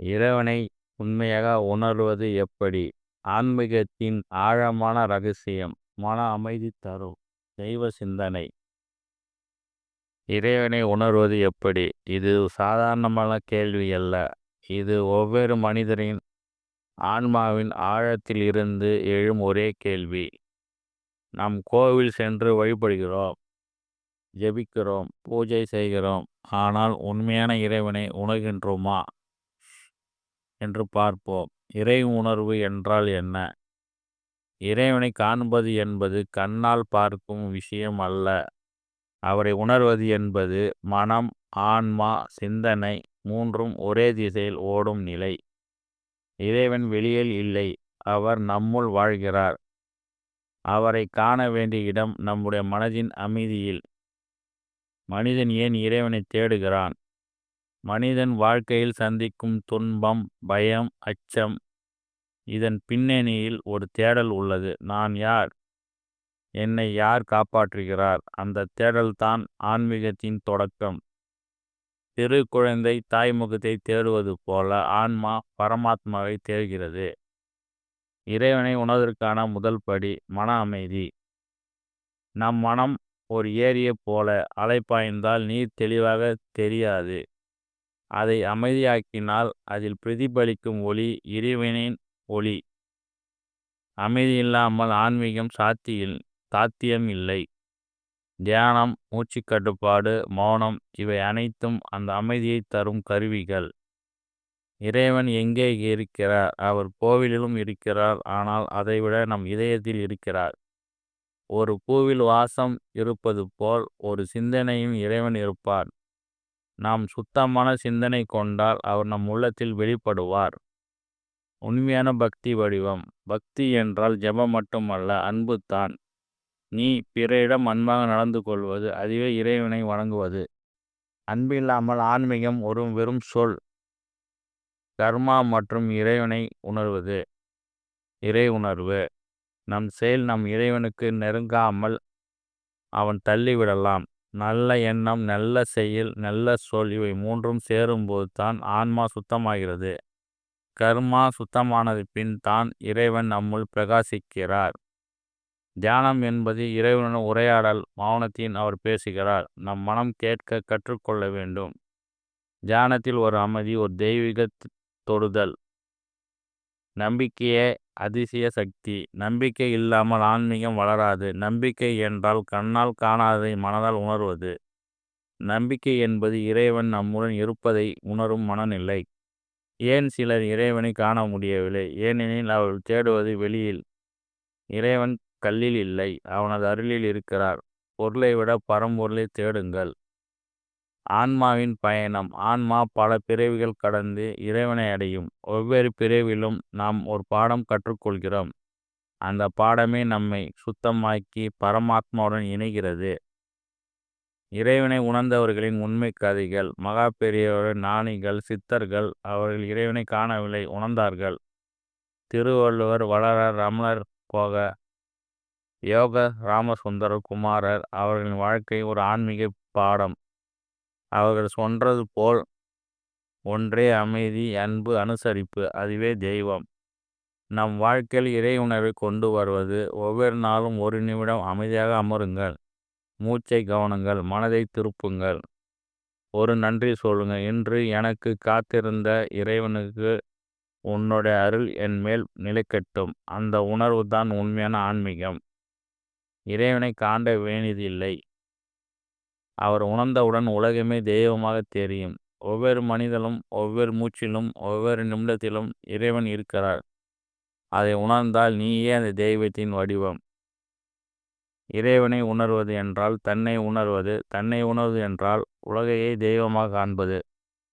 இறைவனை உண்மையாக உணர்வது எப்படி? ஆன்மீகத்தின் ஆழமான ரகசியம் மன அமைதி தரும் தெய்வ சிந்தனை. இறைவனை உணர்வது எப்படி? இது சாதாரணமான கேள்வி அல்ல இது ஒவ்வொரு மனிதரின் ஆன்மாவின் ஆழத்தில் இருந்து எழும் ஒரே கேள்வி. நாம் கோவில் சென்று வழிபடுகிறோம், ஜெபிக்கிறோம், பூஜை செய்கிறோம். ஆனால் உண்மையான இறைவனை உணர்கின்றோமா என்று பார்ப்போம். இறை உணர்வு என்றால் என்ன? இறைவனை காண்பது என்பது கண்ணால் பார்க்கும் விஷயம் அல்ல. அவரை உணர்வது என்பது மனம், ஆன்மா, சிந்தனை மூன்றும் ஒரே திசையில் ஓடும் நிலை. இறைவன் வெளியில் இல்லை. அவர் நம்முள் வாழ்கிறார். அவரை காண வேண்டிய இடம் நம்முடைய மனதின் அமைதியில். மனிதன் ஏன் இறைவனை தேடுகிறான்? மனிதன் வாழ்க்கையில் சந்திக்கும் துன்பம், பயம், அச்சம் இதன் பின்னணியில் ஒரு தேடல் உள்ளது. நான் யார்? என்னை யார் காப்பாற்றுகிறார்? அந்த தேடல்தான் ஆன்மீகத்தின் தொடக்கம். சிறு குழந்தை தாய்முகத்தை தேடுவது போல ஆன்மா பரமாத்மாவை தேடுகிறது. இறைவனை உணர்வதற்கான முதல் படி மன அமைதி. நம் மனம் ஒரு ஏரியைப் போல அலைப்பாய்ந்தால் நீர் தெளிவாக தெரியாது. அதை அமைதியாக்கினால் அதில் பிரதிபலிக்கும் ஒளி இறைவனின் ஒளி. அமைதி இல்லாமல் ஆன்மீகம் சாத்தியம் இல்லை. தியானம், மூச்சுக் கட்டுப்பாடு, மௌனம் இவை அனைத்தும் அந்த அமைதியைத் தரும் கருவிகள். இறைவன் எங்கே இருக்கிறார்? அவர் கோவிலிலும் இருக்கிறார். ஆனால் அதைவிட நம் இதயத்தில் இருக்கிறார். ஒரு பூவில் வாசம் இருப்பது போல் ஒரு சிந்தனையும் இறைவன் இருப்பார். நாம் சுத்தமான சிந்தனை கொண்டால் அவர் நம் உள்ளத்தில் வெளிப்படுவார். உண்மையான பக்தி வடிவம். பக்தி என்றால் ஜெபம் மட்டுமல்ல அன்புதான். நீ பிறரிடம் அன்பாக நடந்து கொள்வது அதுவே இறைவனை வணங்குவது. அன்பில்லாமல் ஆன்மீகம் ஒரு வெறும் சொல். கர்மா மற்றும் இறைவனை உணர்வது. இறை உணர்வு. நம் செயல் நம் இறைவனுக்கு நெருங்காமல் அவன் தள்ளிவிடலாம். நல்ல எண்ணம், நல்ல செயல், நல்ல சொல் இவை மூன்றும் சேரும்போது தான் ஆன்மா சுத்தமாகிறது. கர்மா சுத்தமானது பின் தான் இறைவன் நம்முள் பிரகாசிக்கிறார். தியானம் என்பது இறைவனுடன் உரையாடல். மௌனத்தின் அவர் பேசுகிறார். நம் மனம் கேட்க கற்றுக்கொள்ள வேண்டும். தியானத்தில் ஒரு அமைதி, ஒரு தெய்வீக தொடுதல். நம்பிக்கையே அதிசய சக்தி. நம்பிக்கை இல்லாமல் ஆன்மீகம் வளராது. நம்பிக்கை என்றால் கண்ணால் காணாததை மனதால் உணர்வது. நம்பிக்கை என்பது இறைவன் நம்முடன் இருப்பதை உணரும் மனநிலை. ஏன் சிலர் இறைவனை காண முடியவில்லை? ஏனெனில் அவர்கள் தேடுவது வெளியில். இறைவன் கல்லில் இல்லை. அவனது அருளில் இருக்கிறார். பொருளை விட பரம்பொருளைத் தேடுங்கள். ஆன்மாவின் பயணம். ஆன்மா பல பிறவிகள் கடந்து இறைவனை அடையும். ஒவ்வொரு பிறவிலும் நாம் ஒரு பாடம் கற்றுக்கொள்கிறோம். அந்த பாடமே நம்மை சுத்தமாக்கி பரமாத்மாவுடன் இணைகிறது இறைவனை உணர்ந்தவர்களின் உண்மை கதைகள். மகா பெரியவர்கள், ஞானிகள், சித்தர்கள் அவர்கள் இறைவனை காணவில்லை உணர்ந்தார்கள். திருவள்ளுவர், வளரர் ரமணர், போக யோக ராமசுந்தர குமாரர் அவர்களின் வாழ்க்கை ஒரு ஆன்மீக பாடம். அவர்கள் சொன்றது போல் ஒன்றே அமைதி, அன்பு, அனுசரிப்பு அதுவே தெய்வம். நம் வாழ்க்கையில் இறை உணர்வை கொண்டு வருவது ஒவ்வொரு நாளும் ஒரு நிமிடம் அமைதியாக அமருங்கள். மூச்சை கவனங்கள் மனதை திருப்புங்கள். ஒரு நன்றி சொல்லுங்கள். இன்று எனக்கு காத்திருந்த இறைவனுக்கு உன்னுடைய அருள் என் மேல் நிலைக்கட்டும். அந்த உணர்வு தான் உண்மையான ஆன்மீகம். இறைவனை காண்ட வேண்டியதில்லை. அவர் உணர்ந்தவுடன் உலகமே தெய்வமாகத் தெரியும். ஒவ்வொரு மனிதனும் ஒவ்வொரு மூச்சிலும் ஒவ்வொரு நிமிடத்திலும் இறைவன் இருக்கிறார். அதை உணர்ந்தால் நீயே அந்த தெய்வத்தின் வடிவம். இறைவனை உணர்வது என்றால் தன்னை உணர்வது. தன்னை உணர்வது என்றால் உலகையே தெய்வமாக காண்பது.